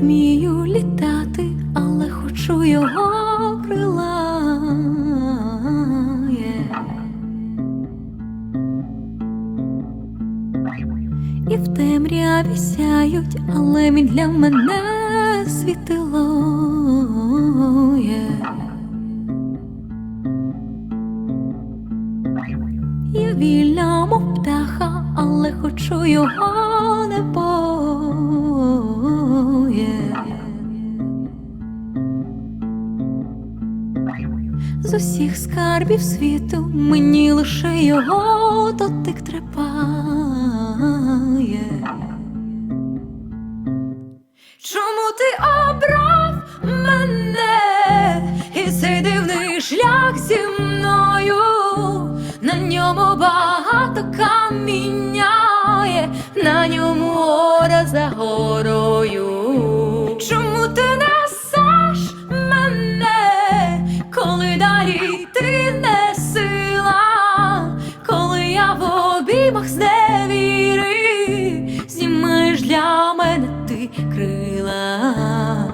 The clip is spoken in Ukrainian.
вмію літати, але хочу його крила. І в темряві сяють, але він для мене світило. Я вільна, мов птаха, але хочу його не З усіх скарбів світу мені лише його дотик трепає. Чому ти обрав мене і цей дивний шлях зі мною? На ньому багато каміння на ньому гора за мене ти крила.